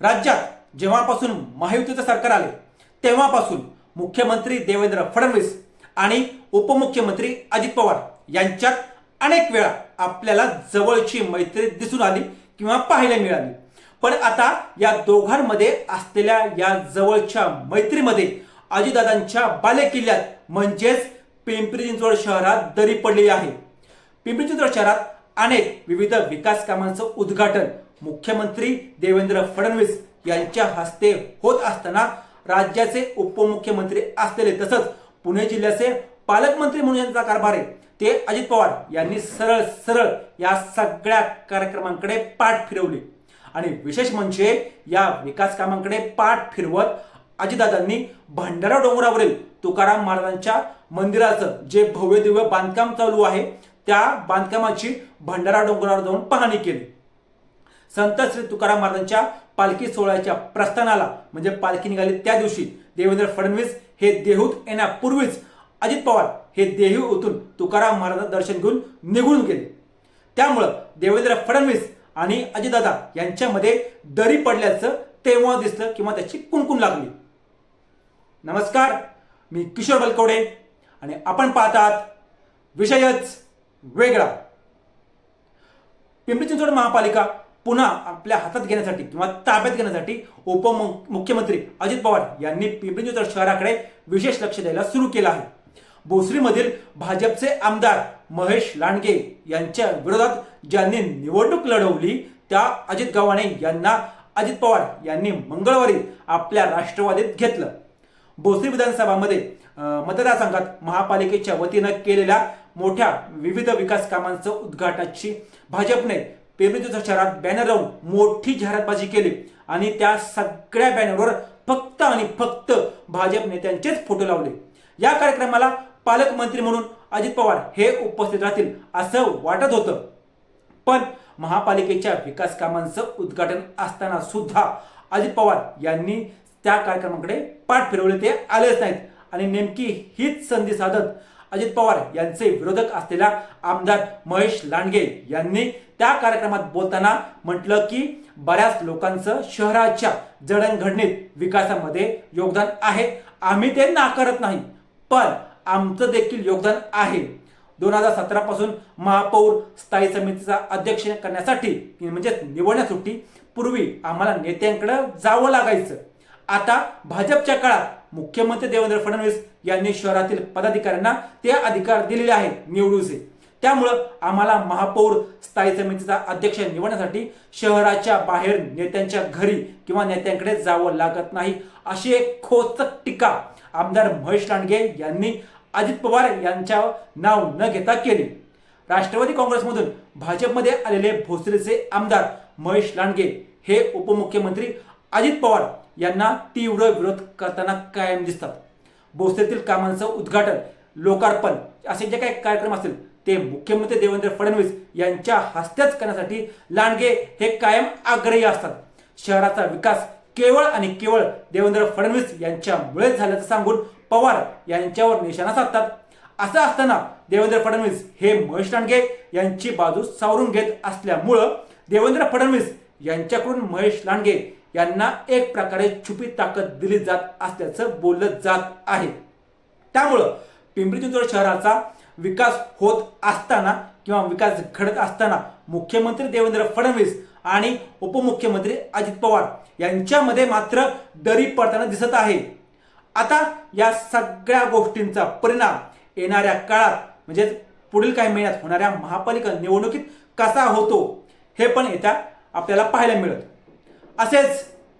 राज्यात जेव्हापासून महायुतीचं सरकार आले तेव्हापासून मुख्यमंत्री देवेंद्र फडणवीस आणि उपमुख्यमंत्री अजित पवार यांच्यात अनेक वेळा आपल्याला जवळची मैत्री दिसून आली किंवा पाहायला मिळाली. पण आता या दोघांमध्ये असलेल्या या जवळच्या मैत्रीमध्ये अजितदादांच्या बालेकिल्ल्यात म्हणजेच पिंपरी चिंचवड शहरात दरी पडलेली आहे. पिंपरी चिंचवड शहरात अनेक विविध विकास कामांचं उद्घाटन मुख्यमंत्री देवेंद्र फडणवीस यांच्या हस्ते होत असताना राज्याचे उपमुख्यमंत्री असलेले तसंच पुणे जिल्ह्याचे पालकमंत्री म्हणून यांचा कारभार आहे. ते अजित पवार यांनी सरळ सरळ या सगळ्या कार्यक्रमांकडे पाठ फिरवली. आणि विशेष म्हणजे या विकास कामांकडे पाठ फिरवत अजितदादांनी भंडारा डोंगरावरील तुकाराम महाराजांच्या मंदिराचं जे भव्य दिव्य बांधकाम चालू आहे त्या बांधकामाची भंडारा डोंगरावर जाऊन पाहणी केली. संत श्री तुकाराम महाराजांच्या पालखी सोहळ्याच्या प्रस्थानाला म्हणजे पालखी निघाली त्या दिवशी देवेंद्र फडणवीस हे देहूत येण्यापूर्वीच अजित पवार हे देहू देहूतून तुकाराम महाराजांचं दर्शन घेऊन निघून गेले. त्यामुळं देवेंद्र फडणवीस आणि अजितदादा यांच्यामध्ये दरी पडल्याचं तेव्हा दिसलं किंवा त्याची कुणकुण लागली. नमस्कार मी किशोर बलकवडे आणि आपण पाहतात विषयच वेगळा. पिंपरी चिंचवड महापालिका पुन्हा आपल्या हातात घेण्यासाठी किंवा ताब्यात घेण्यासाठी उपमुख्यमंत्री अजित पवार यांनी पिंपरी चिंचवड शहराकडे विशेष लक्ष द्यायला सुरू केलं आहे. भोसरीमधील भाजपचे आमदार महेश लांडगे यांच्या विरोधात ज्यांनी निवडणूक लढवली त्या अजित गव्हाणे यांना अजित पवार यांनी मंगळवारी आपल्या राष्ट्रवादीत घेतलं. भोसरी विधानसभामध्ये मतदारसंघात महापालिकेच्या वतीनं केलेल्या मोठ्या विविध विकास कामांचं उद्घाटनाची भाजपने पिंपरी शहरात बॅनर लावून मोठी जाहिरातबाजी केली. आणि त्या सगळ्या बॅनरवर फक्त आणि फक्त भाजप नेत्यांचेच फोटो लावले. या कार्यक्रमाला पालकमंत्री म्हणून अजित पवार हे उपस्थित राहतील असं वाटत होतं. पण महापालिकेच्या विकास कामांचं उद्घाटन असताना सुद्धा अजित पवार यांनी त्या कार्यक्रमाकडे पाठ फिरवले ते आलेच नाहीत. आणि नेमकी हीच संधी साधत अजित पवार यांचे विरोधक असलेल्या आमदार महेश लांडगे यांनी त्या कार्यक्रमात बोलताना म्हटलं की बऱ्याच लोकांचं शहराच्या जडणघडणीत विकासामध्ये योगदान आहे. आम्ही ते नाकारत नाही पण आमचं देखील योगदान आहे. दोन हजार सतरा पासून महापौर स्थायी समितीचा अध्यक्ष करण्यासाठी म्हणजेच निवडण्यासाठी पूर्वी आम्हाला नेत्यांकडे जावं लागायचं. आता भाजपच्या काळात मुख्यमंत्री देवेंद्र फडणवीस यांनी शहरातील पदाधिकाऱ्यांना ते अधिकार दिलेले आहेत निवडूचे. त्यामुळं आम्हाला महापौर स्थायी समितीचा अध्यक्ष निवडण्यासाठी शहराच्या बाहेर नेत्यांच्या घरी किंवा नेत्यांकडे जावं लागत नाही अशी एक खोचक टीका आमदार महेश लांडगे यांनी अजित पवार यांच्या नाव न घेता केली. राष्ट्रवादी काँग्रेसमधून भाजपमध्ये आलेले भोसलेचे आमदार महेश लांडगे हे उपमुख्यमंत्री अजित पवार यांना तीव्र विरोध करताना कायम दिसतात. बोसेतील कामांचं उद्घाटन लोकार्पण असे जे काही कार्यक्रम असतील ते मुख्यमंत्री देवेंद्र फडणवीस यांच्या हस्तेच करण्यासाठी लांडगे हे कायम आग्रही असतात. शहराचा विकास केवळ आणि केवळ देवेंद्र फडणवीस यांच्यामुळेच झाल्याचं सांगून पवार यांच्यावर निशाणा साधतात. असं असताना देवेंद्र फडणवीस हे महेश लांडगे यांची बाजू सावरून घेत असल्यामुळं देवेंद्र फडणवीस यांच्याकडून महेश लांडगे यांना एक प्रकारे छुपी ताकद दिली जात असल्याचं बोललं जात आहे. त्यामुळं पिंपरी चिंचवड शहराचा विकास होत असताना किंवा विकास घडत असताना मुख्यमंत्री देवेंद्र फडणवीस आणि उपमुख्यमंत्री अजित पवार यांच्यामध्ये मात्र दरी पडताना दिसत आहे. आता या सगळ्या गोष्टींचा परिणाम येणाऱ्या काळात म्हणजेच पुढील काही महिन्यात होणाऱ्या महापालिका निवडणुकीत कसा होतो हे पण येत्या आपल्याला पाहायला मिळत असेच